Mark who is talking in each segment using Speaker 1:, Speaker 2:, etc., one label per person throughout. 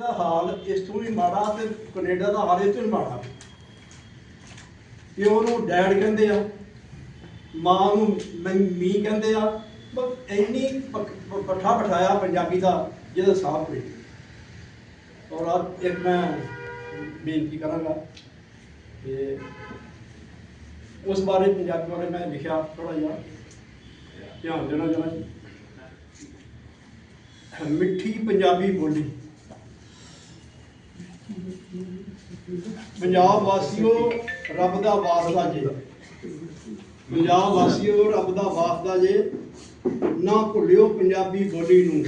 Speaker 1: ਦਾ ਹਾਲ ਇਸ ਤੋਂ ਵੀ ਮਾੜਾ ਤੇ ਕੈਨੇਡਾ ਦਾ ਹਾਲ ਇਸ ਤੋਂ ਵੀ ਮਾੜਾ। ਪਿਓ ਨੂੰ ਡੈਡ ਕਹਿੰਦੇ ਆ, ਮਾਂ ਨੂੰ ਮੈਂ, ਮੀ ਕਹਿੰਦੇ ਆ, ਬਸ ਇੰਨੀ ਪੱਠਾ ਬਿਠਾਇਆ ਪੰਜਾਬੀ ਦਾ, ਜਿਹਦਾ ਸਾਫ਼ ਕੋਈ ਔਰ ਅੱਜ ਇੱਕ ਮੈਂ ਬੇਨਤੀ ਕਰਾਂਗਾ ਕਿ ਉਸ ਬਾਰੇ ਪੰਜਾਬੀ ਬਾਰੇ ਮੈਂ ਲਿਖਿਆ ਥੋੜਾ ਜਿਹਾ, ਧਿਆਨ ਦੇਣਾ ਜਰਾ। ਜੀ ਮਿੱਠੀ ਪੰਜਾਬੀ ਬੋਲੀ। ਪੰਜਾਬ ਵਾਸੀਓ, ਰੱਬ ਦਾ ਵਾਸਤਾ ਜੇ। ਪੰਜਾਬ ਵਾਸੀਓ, ਰੱਬ ਦਾ ਵਾਸਤਾ ਜੇ। ਨਾ ਭੁੱਲਿਓ ਪੰਜਾਬੀ ਬੋਲੀ ਨੂੰ।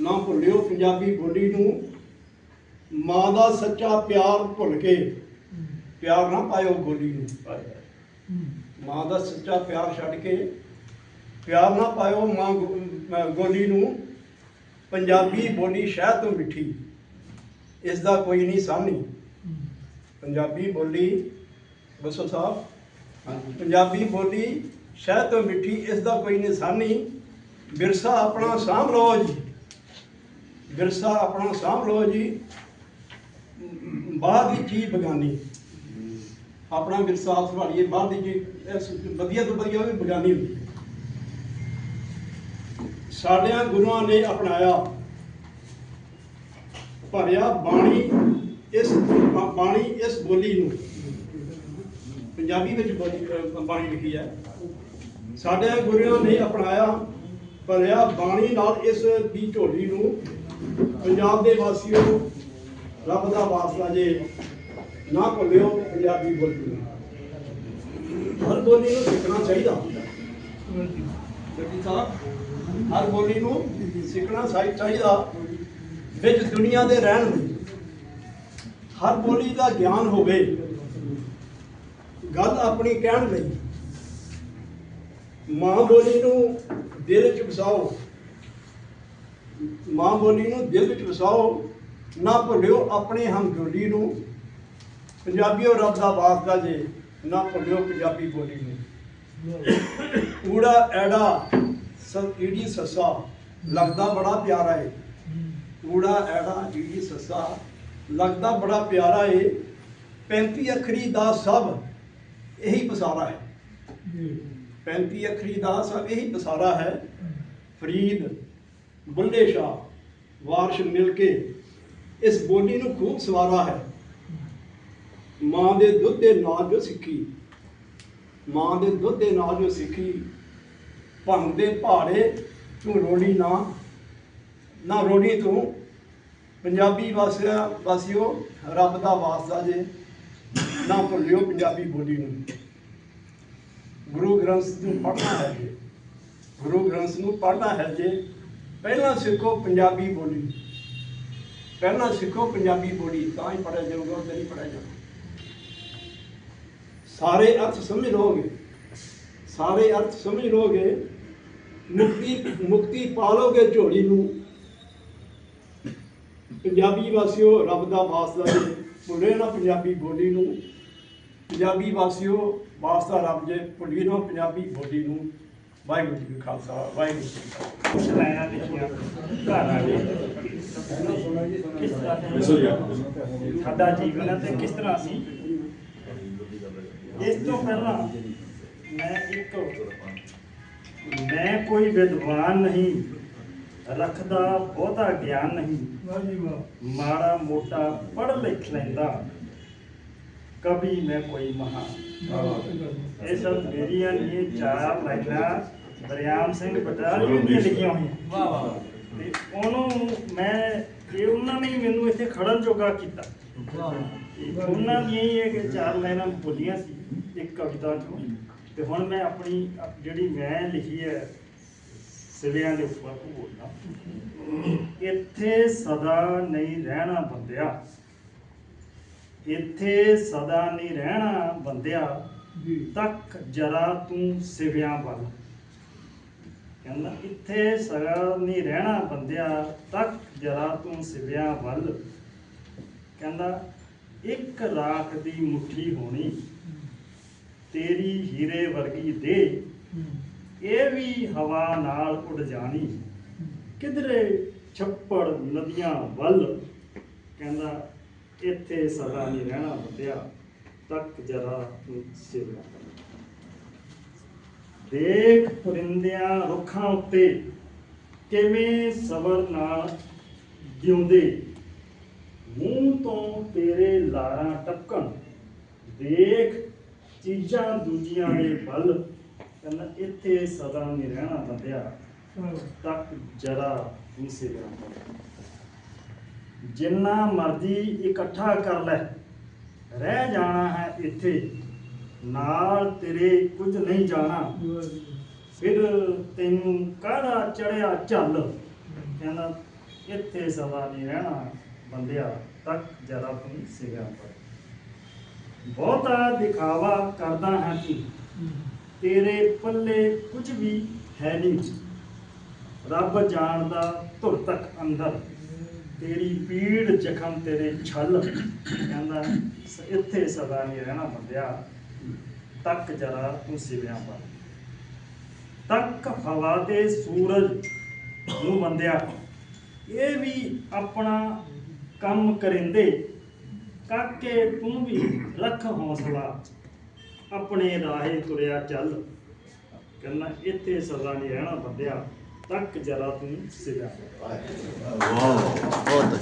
Speaker 1: ਨਾ ਭੁੱਲਿਓ ਪੰਜਾਬੀ ਬੋਲੀ ਨੂੰ। ਮਾਂ ਦਾ ਸੱਚਾ ਪਿਆਰ ਭੁੱਲ ਕੇ ਪਿਆਰ ਨਾ ਪਾਇਓ ਗੋਲੀ ਨੂੰ। ਮਾਂ ਦਾ ਸੱਚਾ ਪਿਆਰ ਛੱਡ ਕੇ ਪਿਆਰ ਨਾ ਪਾਇਓ ਮਾਂ ਗੋ- ਅਹ, ਗੋਲੀ ਨੂੰ। ਪੰਜਾਬੀ ਬੋਲੀ ਸ਼ਹਿਦ ਤੋਂ ਮਿੱਠੀ। ਇਸ ਦਾ ਕੋਈ ਨਹੀਂ ਸਾਹਮਣੀ। ਪੰਜਾਬੀ ਬੋਲੀ ਬਸੋ ਸਾਹਿਬ ਪੰਜਾਬੀ ਬੋਲੀ ਸ਼ਹਿਦ ਤੋਂ ਮਿੱਠੀ ਇਸ ਦਾ ਕੋਈ ਨਹੀਂ ਸਾਹਮਣੀ। ਵਿਰਸਾ ਆਪਣਾ ਸਾਂਭ ਲਓ ਜੀ। ਵਿਰਸਾ ਆਪਣਾ ਸਾਂਭ ਲਓ ਜੀ। ਬਾਹਰ ਦੀ ਚੀਜ਼ ਬਗਾਨੀ। ਆਪਣਾ ਵਿਰਸਾ ਸੰਭਾਲੀਏ। ਬਾਹਰ ਦੀ ਚੀਜ਼ ਇਸ ਵਧੀਆ ਤੋਂ ਵਧੀਆ ਵੀ ਬਗਾਨੀ ਹੁੰਦੀ। ਸਾਡਿਆਂ ਗੁਰੂਆਂ ਨੇ ਅਪਣਾਇਆ। ਭਰਿਆ ਬਾਣੀ ਇਸ ਬਾਣੀ ਇਸ ਬੋਲੀ ਨੂੰ। ਪੰਜਾਬੀ ਵਿੱਚ ਬਾਣੀ ਲਿਖੀ ਹੈ। ਸਾਡੇ ਗੁਰੂਆਂ ਨੇ ਅਪਣਾਇਆ, ਭਰਿਆ ਬਾਣੀ ਨਾਲ ਇਸ ਦੀ ਝੋਲੀ ਨੂੰ ਪੰਜਾਬ ਦੇ ਵਾਸੀਓ ਰੱਬ ਦਾ ਵਾਸਤਾ ਜੇ ਨਾ ਭੁੱਲਿਓ ਪੰਜਾਬੀ ਬੋਲੀ ਹਰ ਬੋਲੀ ਨੂੰ ਸਿੱਖਣਾ ਚਾਹੀਦਾ ਜੱਟੀ ਸਾਹਿਬ, ਹਰ ਬੋਲੀ ਨੂੰ ਸਿੱਖਣਾ ਚਾਹੀਦਾ। ਵਿੱਚ ਦੁਨੀਆ ਦੇ ਰਹਿਣ ਲਈ ਹਰ ਬੋਲੀ ਦਾ ਗਿਆਨ ਹੋਵੇ, ਗੱਲ ਆਪਣੀ ਕਹਿਣ ਲਈ, ਮਾਂ ਬੋਲੀ ਨੂੰ ਦਿਲ ਵਿੱਚ ਵਸਾਓ, ਮਾਂ ਬੋਲੀ ਨੂੰ ਦਿਲ ਵਿੱਚ ਵਸਾਓ, ਨਾ ਭੁੱਲਿਓ ਆਪਣੇ ਹਮਜੋਲੀ ਨੂੰ, ਪੰਜਾਬੀਓ ਰੱਬ ਦਾ ਵਾਸਤਾ ਜੇ, ਨਾ ਭੁੱਲਿਓ ਪੰਜਾਬੀ ਬੋਲੀ ਨੂੰ। ਊੜਾ ਐੜਾ ਸ ਈੜੀ ਸੱਸਾ ਲੱਗਦਾ ਬੜਾ ਪਿਆਰਾ ਏ। ਊੜਾ ਐੜਾ ਈੜੀ ਸੱਸਾ। ਲੱਗਦਾ ਬੜਾ ਪਿਆਰਾ ਏ। 35 ਅੱਖਰੀ ਦਾ ਸਭ ਇਹੀ ਪਸਾਰਾ ਹੈ। 35 ਅੱਖਰੀ ਦਾ ਸਭ ਇਹੀ ਪਸਾਰਾ ਹੈ। ਫਰੀਦ, ਬੁੱਲੇ ਸ਼ਾਹ, ਵਾਰਸ਼ ਮਿਲ ਕੇ ਇਸ ਬੋਲੀ ਨੂੰ ਖੂਬ ਸਵਾਰਾ ਹੈ। ਮਾਂ ਦੇ ਦੁੱਧ ਦੇ ਨਾਲ ਜੋ ਸਿੱਖੀ, ਮਾਂ ਦੇ ਦੁੱਧ ਦੇ ਨਾਲ ਜੋ ਸਿੱਖੀ, ਭੰਗ ਦੇ ਪਹਾੜੇ ਤੂੰ ਰੋਣੀ ਨਾ ਨਾ ਰੋਣੀ ਤੂੰ ਪੰਜਾਬੀ ਵਾਸੀਆ, ਵਾਸੀਓ, ਰੱਬ ਦਾ ਵਾਸਤਾ ਜੇ, ਨਾ ਭੁੱਲਿਓ ਪੰਜਾਬੀ ਬੋਲੀ ਨੂੰ। ਗੁਰੂ ਗ੍ਰੰਥ ਨੂੰ ਪੜ੍ਹਨਾ ਹੈ ਜੇ। ਗੁਰੂ ਗ੍ਰੰਥ ਨੂੰ ਪੜ੍ਹਨਾ ਹੈ ਜੇ, ਪਹਿਲਾਂ ਸਿੱਖੋ ਪੰਜਾਬੀ ਬੋਲੀ। ਪਹਿਲਾਂ ਸਿੱਖੋ ਪੰਜਾਬੀ ਬੋਲੀ, ਤਾਂ ਹੀ ਪੜ੍ਹਿਆ ਜਾਊਗਾ ਉਹ ਨਹੀਂ ਪੜ੍ਹਿਆ ਜਾਊਗਾ। ਸਾਰੇ ਅਰਥ ਸਮਝ ਲਓਗੇ। ਸਾਰੇ ਅਰਥ ਸਮਝ ਲਓਗੇ। ਮੁਕਤੀ ਮੁਕਤੀ ਪਾ ਲਓਗੇ ਝੋਲੀ ਨੂੰ। ਪੰਜਾਬੀ ਵਾਸੀਓ, ਰੱਬ ਦਾ ਵਾਸਤਾ ਜੀ ਭੁੱਲੇ ਨਾ ਪੰਜਾਬੀ ਬੋਲੀ ਨੂੰ। ਪੰਜਾਬੀ ਵਾਸੀਓ ਵਾਸਤਾ ਰੱਬ ਜੇ ਭੁੱਲੀ ਨਾ ਪੰਜਾਬੀ ਬੋਲੀ ਨੂੰ। ਵਾਹਿਗੁਰੂ ਜੀ ਕਾ ਖਾਲਸਾ, ਵਾਹਿਗੁਰੂ ਜੀ ਕੀ ਫਤਿਹ।
Speaker 2: ਕੁਛ ਲਾਈਨਾਂ ਲਿਖੀਆਂ ਘਰ ਆ ਗਏ ਕਿਸ ਤਰ੍ਹਾਂ ਸਾਡਾ ਜੀਵਨ ਹੈ ਤੇ ਕਿਸ ਤਰ੍ਹਾਂ ਅਸੀਂ ਇਸ ਤੋਂ ਪਹਿਲਾਂ ਮੈਂ ਇੱਕ ਮੈਂ ਕੋਈ ਵਿਦਵਾਨ ਨਹੀਂ। ਰੱਖਦਾ ਬਹੁਤਾ ਗਿਆਨ ਨਹੀਂ। ਮਾੜਾ ਮੋਟਾ ਪੜ੍ਹ ਲਿਖ ਲੈਂਦਾ। ਕभी ਮੈਂ ਕੋਈ ਮਹਾ। ਇਹ ਸਭ ਮੇਰੀਆਂ ਨਹੀਂ ਇਹ ਚਾਰ ਲਾਈਨਾਂ। ਦਰਿਆਮ ਸਿੰਘ ਬਟਾਲੀ ਦੀਆਂ ਲਿਖੀਆਂ ਹੋਈਆਂ।
Speaker 3: ਵਾਹ ਵਾਹ।
Speaker 2: ਤੇ ਉਹਨੂੰ ਮੈਂ ਇਹ ਉਹਨਾਂ ਨੇ ਮੈਨੂੰ ਇੱਥੇ ਖੜਨ ਜੋਗਾ ਕੀਤਾ। ਉਹਨਾਂ ਦੀਆਂ ਹੀ ਇਹ ਕਿ ਚਾਰ ਲਾਈਨਾਂ ਬੋਲੀਆਂ ਸੀ ਇੱਕ ਕਵਿਤਾ ਚੋਂ। ਤੇ ਹੁਣ ਮੈਂ ਆਪਣੀ ਜਿਹੜੀ ਮੈਂ ਲਿਖੀ ਹੈ ਸਿਵਿਆਂ ਦੇ ਉੱਪਰ ਬੋਲਦਾ ਇੱਥੇ ਸਦਾ ਨਹੀਂ ਰਹਿਣਾ ਬੰਦਿਆ। ਇੱਥੇ ਸਦਾ ਨਹੀਂ ਰਹਿਣਾ ਬੰਦਿਆ ਤੱਕ ਜਰਾ ਤੂੰ ਸਿਵਿਆਂ ਵੱਲ। ਕਹਿੰਦਾ ਇੱਥੇ ਸਦਾ ਨਹੀਂ ਰਹਿਣਾ ਬੰਦਿਆ ਤੱਕ ਜਰਾ ਤੂੰ ਸਿਵਿਆਂ ਵੱਲ। ਕਹਿੰਦਾ ਇੱਕ ਰਾਖ ਦੀ ਮੁੱਠੀ ਹੋਣੀ ਤੇਰੀ ਹੀਰੇ ਵਰਗੀ ਦੇ ਇਹ ਵੀ ਹਵਾ ਨਾਲ ਉੱਡ ਜਾਣੀ। ਕਿਧਰੇ ਛੱਪੜ ਨਦੀਆਂ ਵੱਲ, ਕਹਿੰਦਾ, ਇੱਥੇ ਸਦਾ ਨਹੀਂ ਰਹਿਣਾ ਬੰਦਿਆ ਤੱਕ ਜਰਾ ਤੂੰ ਦੇਖ ਪਰਿੰਦਿਆਂ ਰੁੱਖਾਂ ਉੱਤੇ ਕਿਵੇਂ ਸਬਰ ਨਾਲ ਜਿਉਂਦੇ। ਮੂੰਹ ਤੋਂ ਤੇਰੇ ਲਾਰਾਂ ਟਪਕਣ, ਦੇਖ ਚੀਜ਼ਾਂ ਦੂਜੀਆਂ ਦੇ ਵੱਲ ਕਹਿੰਦਾ ਇੱਥੇ ਸਦਾ ਨਹੀਂ ਰਹਿਣਾ ਬੰਦਿਆ ਤੱਕ ਜਰਾ ਨਹੀਂ ਸੇਵਾ ਕਰ ਜਿੰਨਾ ਮਰਜ਼ੀ ਇਕੱਠਾ ਕਰ ਲੈ ਰਹਿ ਜਾਣਾ ਹੈ ਇੱਥੇ ਨਾਲ ਤੇਰੇ ਕੁਝ ਨਹੀਂ ਜਾਣਾ। ਫਿਰ ਤੈਨੂੰ ਕਾਹਦਾ ਚੜਿਆ ਝੱਲ? ਕਹਿੰਦਾ ਇੱਥੇ ਸਦਾ ਨਹੀਂ ਰਹਿਣਾ ਬੰਦਿਆ ਤੱਕ ਜਰਾ ਸਿਗਾ ਪਰ ਬਹੁਤਾ ਦਿਖਾਵਾ ਕਰਦਾ ਹੈ ਤੂੰ। ਤੇਰੇ ਪੱਲੇ ਕੁਝ ਵੀ ਹੈ ਨਹੀਂ। ਰੱਬ ਜਾਣਦਾ ਧੁਰ ਤੱਕ ਅੰਦਰ। ਤੇਰੀ ਪੀੜ ਜ਼ਖਮ ਤੇਰੇ ਛਲ। ਕਹਿੰਦਾ, ਇੱਥੇ ਸਦਾ ਨਹੀਂ ਰਹਿਣਾ ਬੰਦਿਆ। ਤੱਕ ਜਰਾ ਤੂੰ ਸਿਵਿਆਂ ਪਰ ਤੱਕ ਹਵਾ ਦੇ ਸੂਰਜ ਨੂੰ ਬੰਦਿਆ ਇਹ ਵੀ ਆਪਣਾ ਕੰਮ ਕਰਿੰਦੇ। ਕਾਕੇ, ਤੂੰ ਵੀ ਰੱਖ ਹੌਸਲਾ। ਆਪਣੇ ਰਾਹੇ ਤੁਰਿਆ ਚੱਲ। ਕਹਿੰਦਾ, ਇੱਥੇ ਸਦਾ ਨਹੀਂ ਰਹਿਣਾ ਬੰਦਿਆ, ਤੱਕ ਜਰਾ ਤੂੰ ਸਿਵਿਆਂ।
Speaker 3: ਵਾਹ, ਬਹੁਤ